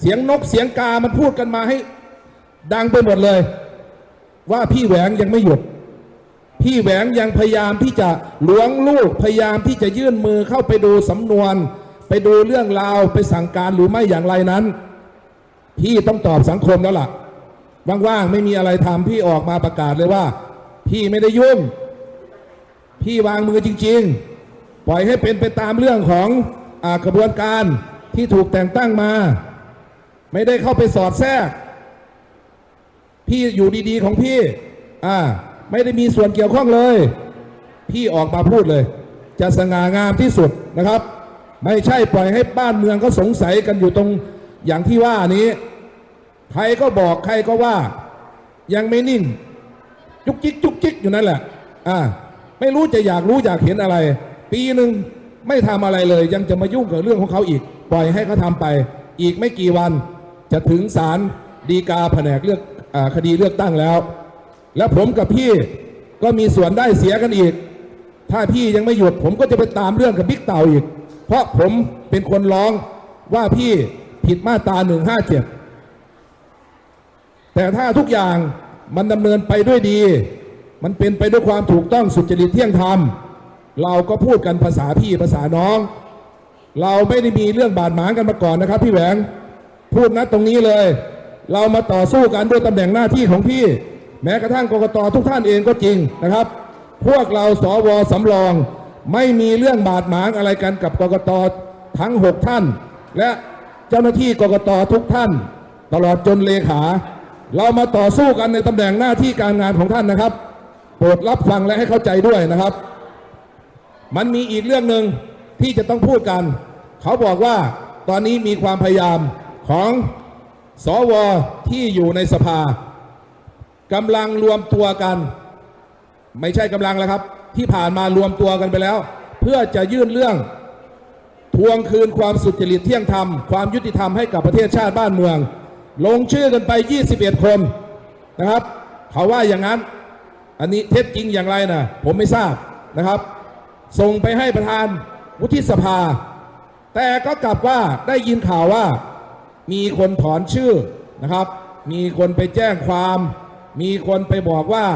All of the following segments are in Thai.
เสียงนกเสียงกา มันพูดกันมาให้ ดังไปหมดเลย ว่าพี่แหวงยังไม่หยุด พี่แหวงยังพยายามที่จะหลวงลูกพยายามที่จะยื่นมือเข้าไปดูสำนวน ไปดูเรื่องราวไปสั่งการหรือไม่อย่างไรนั้น พี่ต้องตอบสังคมแล้วล่ะว่างๆไม่มีอะไรทำพี่ออกมาประกาศเลยว่า พี่ไม่ได้ยุ่ง พี่วางมือจริง ๆ ปล่อยให้เป็นไปตามเรื่องของอกระบวนการที่ถูกแต่งตั้งมา ไม่ได้เข้าไปสอดแทรก พี่อยู่ดีๆของพี่ อ่า ไม่ได้มีส่วนเกี่ยวข้องเลย พี่ออกมาพูดเลย จะสง่างามที่สุดนะครับ ไม่ใช่ปล่อยให้บ้านเมืองก็สงสัยกันอยู่ตรงอย่างที่ว่านี้ ใครก็บอกใครก็ว่า ยังไม่นิ่ง จุกจิกจุกจิกอยู่นั่นแหละ อ่า ไม่รู้จะอยากรู้อยากเห็นอะไร ปีหนึ่งไม่ทำอะไรเลย ยังจะมายุ่งกับเรื่องของเขาอีก ปล่อยให้เขาทำไป อีกไม่กี่วัน จะถึงศาลฎีกาแผนกเลือกอคดีเลือกตั้งแล้ว แล้วผมกับพี่ก็มีส่วนได้เสียกันอีก ถ้าพี่ยังไม่หยุดผมก็จะไปตามเรื่องกับบิ๊กเต่าอีก เพราะผมเป็นคนร้องว่าพี่ผิดมาตรา157แต่ถ้าทุกอย่างมันดำเนินไปด้วยดี มันเป็นไปด้วยความถูกต้องสุจริตเที่ยงธรรม เราก็พูดกันภาษาพี่ภาษาน้อง เราไม่ได้มีเรื่องบาดหมางกันมาก่อนนะครับ พี่แหวง พูดนะตรงนี้เลย เรามาต่อสู้กันด้วยตำแหน่งหน้าที่ของพี่ แม้กระทั่งกกตทุกท่านเองก็จริงนะครับ พวกเราสวสำรอง ไม่มีเรื่องบาดหมางอะไรกันกับกกตทั้ง 6 ท่าน และเจ้าหน้าที่กกตทุกท่าน ตลอดจนเลขา เรามาต่อสู้กันในตำแหน่งหน้าที่การงานของท่านนะครับ โปรดรับฟังและให้เข้าใจด้วยนะครับ มันมีอีกเรื่องหนึ่งที่จะต้องพูดกัน เขาบอกว่าตอนนี้มีความพยายาม ของสวที่อยู่ในสภากำลังรวมตัวกัน ไม่ใช่กำลังแล้วครับ ที่ผ่านมารวมตัวกันไปแล้ว เพื่อจะยื่นเรื่องทวงคืนความสุจริตเที่ยงธรรม ความยุติธรรมให้กับประเทศชาติบ้านเมือง ลงชื่อกันไป 21 คนนะครับ เขาว่าอย่างนั้น อันนี้เท็จจริงอย่างไรนะผมไม่ทราบนะครับ ส่งไปให้ประธานวุฒิสภา แต่ก็กลับว่าได้ยินข่าวว่า มีคนถอนชื่อนะครับ มีคนไปแจ้งความ มีคนไปบอกว่า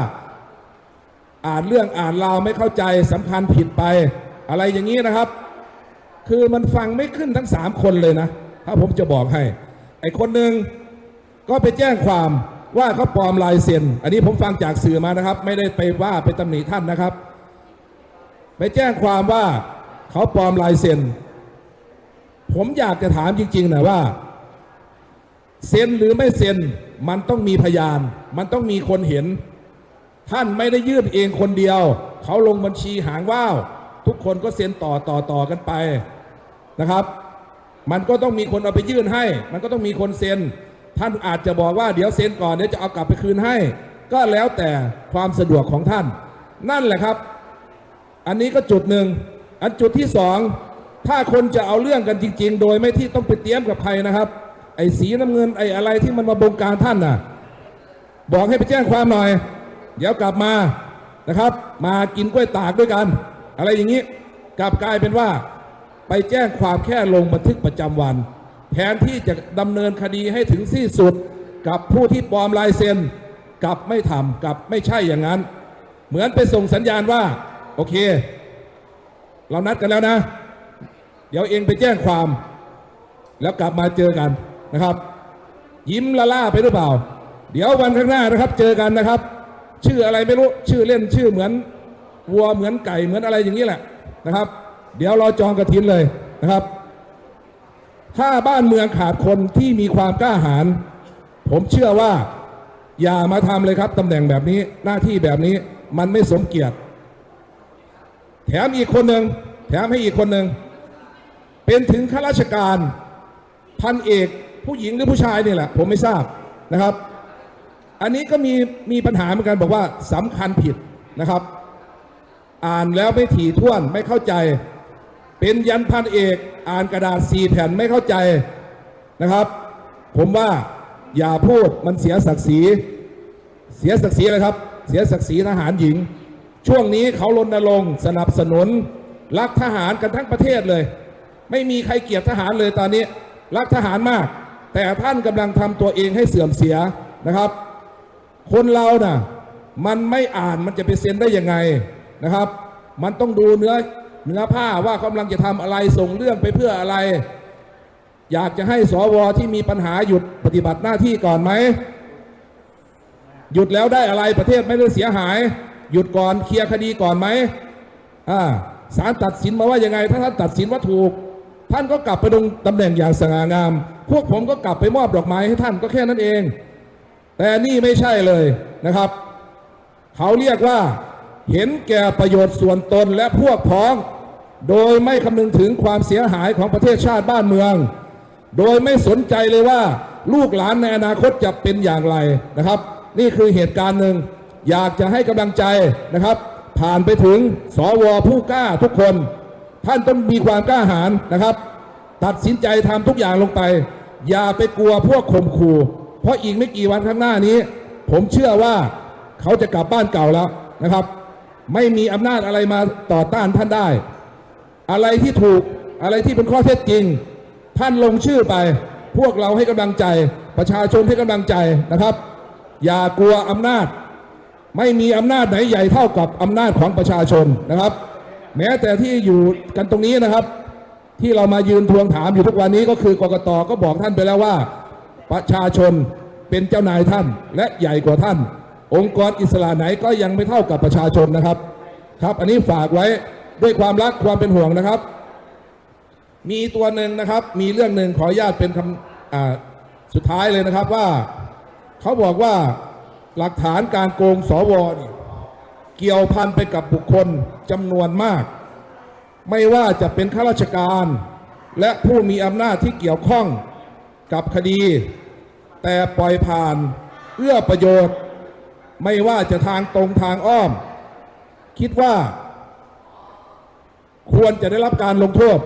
อ่านเรื่องอ่านราวไม่เข้าใจสำคัญผิดไป อะไรอย่างนี้นะครับ คือมันฟังไม่ขึ้นทั้งสามคนเลยนะ ถ้าผมจะบอกให้ ไอ้คนหนึ่งก็ไปแจ้งความว่าเขาปลอมลายเซ็น อันนี้ผมฟังจากสื่อมานะครับ ไม่ได้ไปว่าไปตำหนิท่านนะครับ ไปแจ้งความว่าเขาปลอมลายเซ็น ผมอยากจะถามจริง ๆนะว่า เซ็นหรือไม่เซ็นมันต้องมีพยาน มันต้องมีคนเห็น ท่านไม่ได้ยื่นเองคนเดียว เขาลงบัญชีหางว่าวทุกคนก็เซ็นต่อต่อต่อกันไปนะครับ มันก็ต้องมีคนเอาไปยื่นให้ มันก็ต้องมีคนเซ็น ท่านอาจจะบอกว่าเดี๋ยวเซ็นก่อนเดี๋ยวจะเอากลับไปคืนให้ ก็แล้วแต่ความสะดวกของท่าน นั่นแหละครับ อันนี้ก็จุดหนึ่งอันจุดที่สองถ้าคนจะเอาเรื่องกันจริง ๆ โดยไม่ที่ต้องไปเตรียมกับใครนะครับ ไอ้สีน้ำเงินไอ้อะไรที่มันมาบงการท่านน่ะ บอกให้ไปแจ้งความหน่อย เดี๋ยวกลับมานะครับ มากินกล้วยตากด้วยกัน อะไรอย่างนี้ กลับกลายเป็นว่า ไปแจ้งความแค่ลงบันทึกประจำวัน แทนที่จะดำเนินคดีให้ถึงที่สุด กับผู้ที่ปลอมลายเซ็นกลับไม่ทำกลับไม่ใช่อย่างนั้น เหมือนไปส่งสัญญาณว่า โอเค เรานัดกันแล้วนะ เดี๋ยวเองไปแจ้งความ แล้วกลับมาเจอกัน นะครับ ยิ้มละล่าไปหรือเปล่า เดี๋ยววันข้างหน้านะครับ เจอกันนะครับ ชื่ออะไรไม่รู้ชื่อเล่นชื่อเหมือนวัวเหมือนไก่เหมือนอะไรอย่างนี้แหละนะครับ เดี๋ยวรอจองกระถินเลยนะครับ ถ้าบ้านเมืองขาดคนที่มีความกล้าหาญผมเชื่อว่าอย่ามาทำเลยครับตำแหน่งแบบนี้หน้าที่แบบนี้มันไม่สมเกียรติ แถมอีกคนหนึ่งแถมให้อีกคนหนึ่งเป็นถึงข้าราชการพันเอก ผู้หญิงหรือผู้ชายนี่แหละ ผมไม่ทราบนะครับ อันนี้ก็มีมีปัญหาเหมือนกันบอกว่าสำคัญผิดนะครับ อ่านแล้วไม่ถี่ถ้วนไม่เข้าใจ เป็นยันพันเอก อ่านกระดาษสี่แผ่นไม่เข้าใจนะครับ ผมว่าอย่าพูดมันเสียศักดิ์ศรี เสียศักดิ์ศรีอะไรครับ เสียศักดิ์ศรีทหารหญิง ช่วงนี้เขารณรงค์สนับสนุน รักทหารกันทั้งประเทศเลย ไม่มีใครเกลียดทหารเลยตอนนี้ รักทหารมาก แต่ท่านกำลังทำตัวเองให้เสื่อมเสียนะครับ คนเราน่ะมันไม่อ่านมันจะไปเซ็นได้ยังไงนะครับ มันต้องดูเนื้อเนื้อผ้าว่ากำลังจะทำอะไรส่งเรื่องไปเพื่ออะไร อยากจะให้สวที่มีปัญหาหยุดปฏิบัติหน้าที่ก่อนไหม หยุดแล้วได้อะไรประเทศไม่ได้เสียหาย หยุดก่อนเคลียร์คดีก่อนไหมอ่าศาลตัดสินมาว่ายังไง ถ้าท่านตัดสินว่าถูก ท่านก็กลับไปดงตำแหน่งอย่างสง่างาม พวกผมก็กลับไปมอบดอกไม้ให้ท่านก็แค่นั้นเอง แต่นี่ไม่ใช่เลยนะครับ เขาเรียกว่าเห็นแก่ประโยชน์ส่วนตนและพวกพ้อง โดยไม่คำนึงถึงความเสียหายของประเทศชาติบ้านเมือง โดยไม่สนใจเลยว่าลูกหลานในอนาคตจะเป็นอย่างไรนะครับ นี่คือเหตุการณ์หนึ่งอยากจะให้กำลังใจนะครับ ผ่านไปถึงสวผู้กล้าทุกคน ท่านต้องมีความกล้าหาญนะครับ ตัดสินใจทำทุกอย่างลงไป อย่าไปกลัวพวกข่มขู่ เพราะอีกไม่กี่วันข้างหน้านี้ ผมเชื่อว่าเขาจะกลับบ้านเก่าแล้วนะครับ ไม่มีอำนาจอะไรมาต่อต้านท่านได้ อะไรที่ถูกอะไรที่เป็นข้อเท็จจริง ท่านลงชื่อไป พวกเราให้กำลังใจ ประชาชนให้กำลังใจนะครับ อย่ากลัวอำนาจ ไม่มีอำนาจไหนใหญ่เท่ากับอำนาจของประชาชนนะครับ แม้แต่ที่อยู่กันตรงนี้นะครับ ที่เรามายืนทวงถามอยู่ทุกวันนี้ก็คือกกตก็บอกท่านไปแล้วว่า ประชาชนเป็นเจ้านายท่านและใหญ่กว่าท่าน องค์กรอิสระไหนก็ยังไม่เท่ากับประชาชนนะครับ ครับ อันนี้ฝากไว้ด้วยความรักความเป็นห่วงนะครับ มีตัวหนึ่งนะครับ มีเรื่องหนึ่งขออนุญาตเป็นคำสุดท้ายเลยนะครับว่าเขาบอกว่าหลักฐานการโกงสวเกี่ยวพันไปกับบุคคลจำนวนมาก ไม่ว่าจะเป็นข้าราชการ และผู้มีอำนาจที่เกี่ยวข้องกับคดี แต่ปล่อยผ่านเอื้อประโยชน์ ไม่ว่าจะทางตรงทางอ้อม คิดว่า ควรจะได้รับการลงโทษ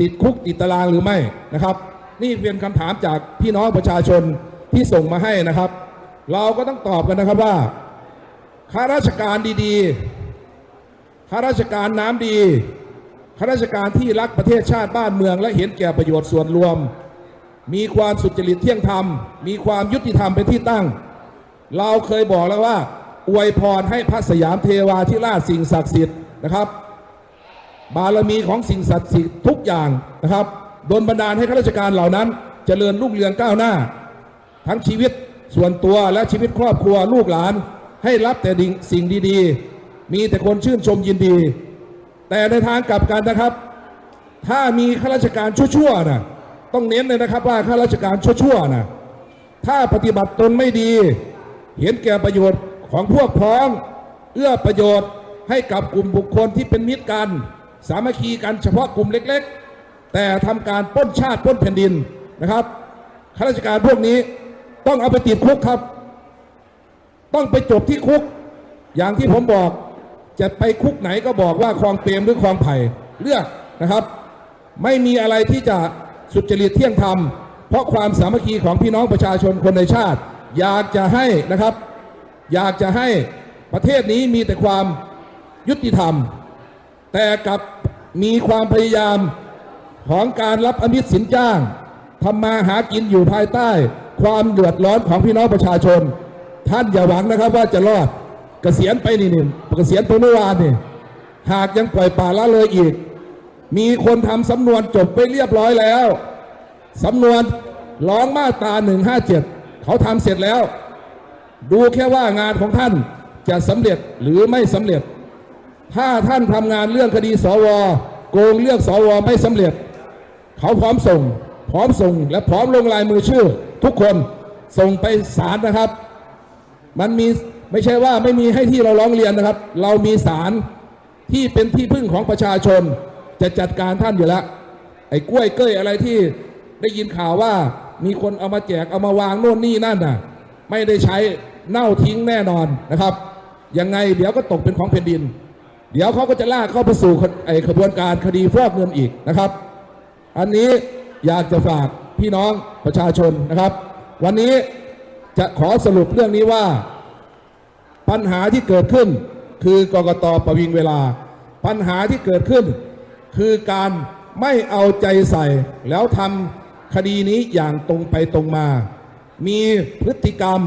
ติดคุกติดตารางหรือไม่นะครับ นี่เป็นคำถามจากพี่น้องประชาชนที่ส่งมาให้นะครับ เราก็ต้องตอบกันนะครับว่าข้าราชการดีๆข้าราชการน้ำดี ข้าราชการที่รักประเทศชาติบ้านเมือง และเห็นแก่ประโยชน์ส่วนรวม มีความสุจริตเที่ยงธรรม มีความยุติธรรมเป็นที่ตั้ง เราเคยบอกแล้วว่า อวยพรให้พระสยามเทวาธิราชสิ่งศักดิ์สิทธิ์นะครับ บารมีของสิ่งศักดิ์สิทธิ์ทุกอย่างนะครับโดนบันดาลให้ข้าราชการเหล่านั้น เจริญรุ่งเรืองก้าวหน้า ทั้งชีวิตส่วนตัวและชีวิตครอบครัวลูกหลาน ให้รับแต่ดิ่งสิ่งดีๆ มีแต่คนชื่นชมยินดี แต่ในทางกลับกันนะครับ ถ้ามีข้าราชการชั่วๆนะต้องเน้นเลยนะครับว่าข้าราชการชั่วๆนะถ้าปฏิบัติตนไม่ดี เห็นแก่ประโยชน์ของพวกพ้อง เอื้อประโยชน์ให้กับกลุ่มบุคคลที่เป็นมิตรกัน สามัคคีกันเฉพาะกลุ่มเล็กๆ แต่ทำการป้นชาติป้นแผ่นดินนะครับข้าราชการพวกนี้ต้องเอาไปติดคุกครับ ต้องไปจบที่คุกอย่างที่ผมบอก จะไปคุกไหนก็บอกว่าคลองเปรมหรือคลองไผ่เลือกนะครับ ไม่มีอะไรที่จะสุจริตเที่ยงธรรม เพราะความสามัคคีของพี่น้องประชาชนคนในชาติ อยากจะให้นะครับ อยากจะให้ประเทศนี้มีแต่ความยุติธรรม แต่กับมีความพยายามของการรับอมิตสินจ้างทำมาหากินอยู่ภายใต้ ความเดือดร้อนของพี่น้องประชาชน ท่านอย่าหวังนะครับว่าจะรอด เกษียณไปนี่นี่เกษียณไปเมื่อวานนี่หากยังปล่อยป่าละเลยอีก มีคนทำสำนวนจบไปเรียบร้อยแล้วสำนวนร้องมาตรา157เขาทำเสร็จแล้ว ดูแค่ว่างานของท่านจะสำเร็จหรือไม่สำเร็จ ถ้าท่านทำงานเรื่องคดีสวโกงเรื่องสวไม่สำเร็จ เขาพร้อมส่ง พร้อมส่งและพร้อมลงลายมือชื่อ ทุกคนส่งไปศาลนะครับ มันมี ไม่ใช่ว่าไม่มีให้ที่เราร้องเรียนนะครับ เรามีศาลที่เป็นที่พึ่งของประชาชน จะจัดการท่านอยู่แล้ว ไอ้กล้วยเก้ยอะไรที่ได้ยินข่าวว่ามีคนเอามาแจกเอามาวางโน่นนี่นั่นน่ะ ไม่ได้ใช้เน่าทิ้งแน่นอนนะครับ ยังไงเดี๋ยวก็ตกเป็นของแผ่นดิน เดี๋ยวเขาก็จะลากเข้าไปสู่ไอ้ขบวนการคดีฟอกเงินอีกนะครับ อันนี้อยากจะฝากพี่น้องประชาชนนะครับ วันนี้จะขอสรุปเรื่องนี้ว่า ปัญหาที่เกิดขึ้น คือกกตประวิงเวลา ปัญหาที่เกิดขึ้น คือการไม่เอาใจใส่ แล้วทำคดีนี้อย่างตรงไปตรงมา มีพฤติกรรม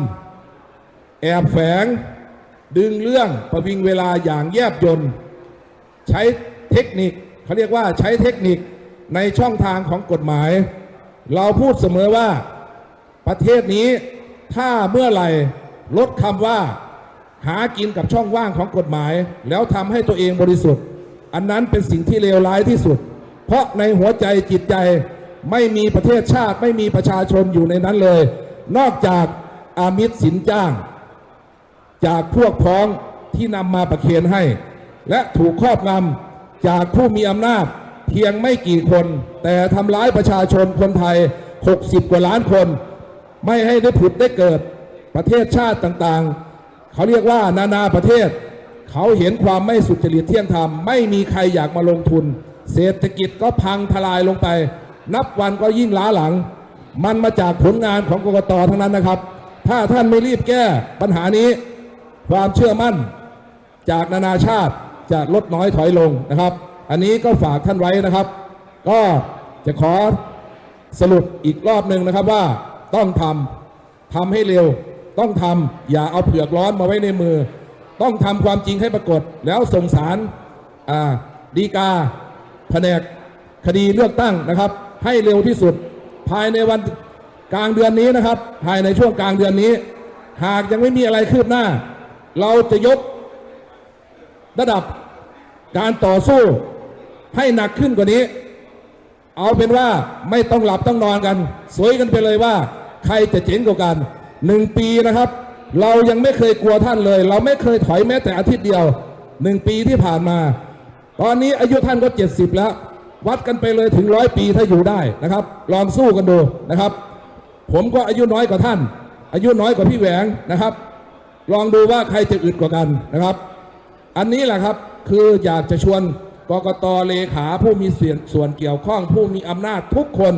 แอบแฝง ดึงเรื่องประวิงเวลาอย่างแยบยนต์ใช้เทคนิคเขาเรียกว่าใช้เทคนิคในช่องทางของกฎหมาย เราพูดเสมอว่าประเทศนี้ถ้าเมื่อไหร่ลดคำว่า หากินกับช่องว่างของกฎหมาย แล้วทำให้ตัวเองบริสุทธิ์ อันนั้นเป็นสิ่งที่เลวร้ายที่สุด เพราะในหัวใจจิตใจไม่มีประเทศชาติไม่มีประชาชนอยู่ในนั้นเลย นอกจากอามิตรสินจ้าง จากพวกพ้องที่นำมาประเคนให้ และถูกครอบงำจากผู้มีอำนาจเพียงไม่กี่คน แต่ทำร้ายประชาชนคนไทย 60 กว่าล้านคน ไม่ให้ได้ผุดได้เกิดประเทศชาติต่างๆ เขาเรียกว่านานาประเทศ เขาเห็นความไม่สุจริตเที่ยงธรรม ไม่มีใครอยากมาลงทุน เศรษฐกิจก็พังทลายลงไป นับวันก็ยิ่งล้าหลัง มันมาจากผลงานของกกตทั้งนั้นนะครับ ถ้าท่านไม่รีบแก้ปัญหานี้ ความเชื่อมั่นจากนานาชาติจะลดน้อยถอยลงนะครับ อันนี้ก็ฝากท่านไว้นะครับ ก็จะขอสรุปอีกรอบหนึ่งนะครับว่าต้องทำทำให้เร็ว ต้องทำอย่าเอาเผือกร้อนมาไว้ในมือ ต้องทำความจริงให้ปรากฏ แล้วส่งสารดีกาแผนกคดีเลือกตั้งนะครับ ให้เร็วที่สุด ภายในวันกลางเดือนนี้นะครับ ภายในช่วงกลางเดือนนี้ หากยังไม่มีอะไรคืบหน้า เราจะยกระดับการต่อสู้ให้หนักขึ้นกว่านี้ เอาเป็นว่าไม่ต้องหลับต้องนอนกัน สวยกันไปเลยว่า ใครจะเจ๋งกว่ากัน หนึ่งปีนะครับ เรายังไม่เคยกลัวท่านเลย เราไม่เคยถอยแม้แต่อาทิตย์เดียวหนึ่งปีที่ผ่านมา ตอนนี้อายุท่านก็70แล้ว วัดกันไปเลยถึงร้อยปีถ้าอยู่ได้นะครับ ลองสู้กันดูนะครับ ผมก็อายุน้อยกว่าท่าน อายุน้อยกว่าพี่แหวงนะครับ ลองดูว่าใครจะอึดกว่ากันนะครับ อันนี้แหละครับคืออยากจะชวนกกตเลขาผู้มีส่วนส่วนเกี่ยวข้องผู้มีอำนาจทุกคน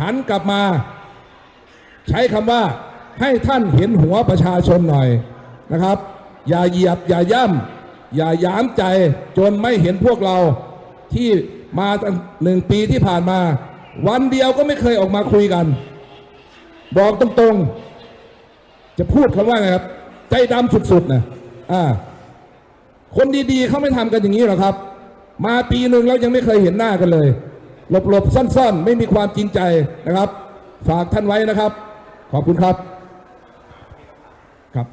หันกลับมา ใช้คำว่าให้ท่านเห็นหัวประชาชนหน่อยนะครับ อย่าเหยียบอย่าย่ำอย่าย้ามใจจนไม่เห็นพวกเราที่มาตั้งหนึ่งปีที่ผ่านมา วันเดียวก็ไม่เคยออกมาคุยกัน บอกตรงๆ จะพูดคำว่าไงครับ ใจดำสุดๆนะอ่าคนดีๆเขาไม่ทำกันอย่างนี้หรอกครับ มาปีหนึ่งแล้วยังไม่เคยเห็นหน้ากันเลย หลบๆ ซ่อนๆ ไม่มีความจริงใจนะครับ ฝากท่านไว้นะครับ ขอบคุณครับ ครับ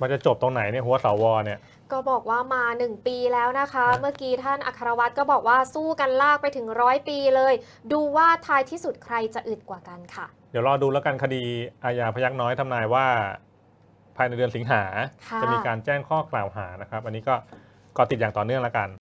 มันจะจบตรงไหนเนี่ยหัวเสาวอเนี่ย ก็บอกว่ามา 1 ปีแล้วนะคะ เมื่อกี้ท่านอัครวัตรก็บอกว่าสู้กันลากไปถึงร้อยปีเลย ดูว่าท้ายที่สุดใครจะอึดกว่ากันค่ะ เดี๋ยวรอดูแล้วกันคดีอาญาพยักน้อยทำนายว่า ภายในเดือนสิงหา ค่ะ จะมีการแจ้งข้อกล่าวหานะครับ อันนี้ก็เกาะติดอย่างต่อเนื่องแล้วกัน